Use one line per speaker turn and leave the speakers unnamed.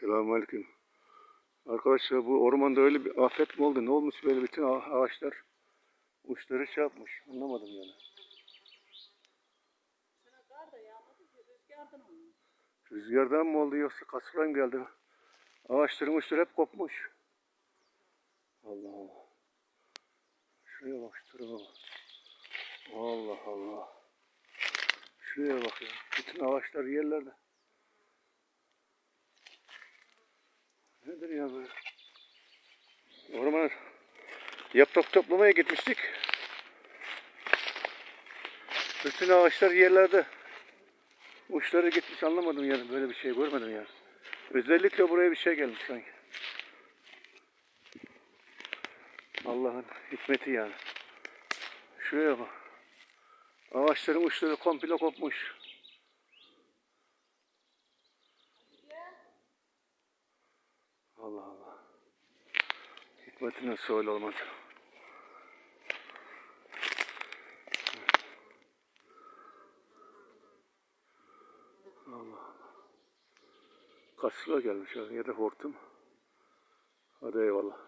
Selamünaleyküm. Arkadaşlar bu ormanda öyle bir afet mi oldu? Ne olmuş böyle bütün ağa- ağaçlar uçları şey yapmış. Anlamadım yani.
Rüzgardan
mı oldu yoksa kasırgan mı geldi? Ağaçların uçları hep kopmuş. Allah Allah. Şuraya bak şu tarafa bak. Allah Allah. Şuraya bak ya. Bütün ağaçlar yerlerde. Nedir ya böyle? Orman yaprak toplamaya gitmiştik. Bütün ağaçlar yerlerde. Uçları gitmiş anlamadım yani böyle bir şey görmedim yani. Özellikle buraya bir şey gelmiş sanki. Allah'ın hikmeti yani. Şuraya bak. Ağaçların uçları komple kopmuş. Allah Allah. Hikmeti nasıl öyle olmadı? Allah Allah. Kasırga gelmiş ya da hortum. Hadi eyvallah.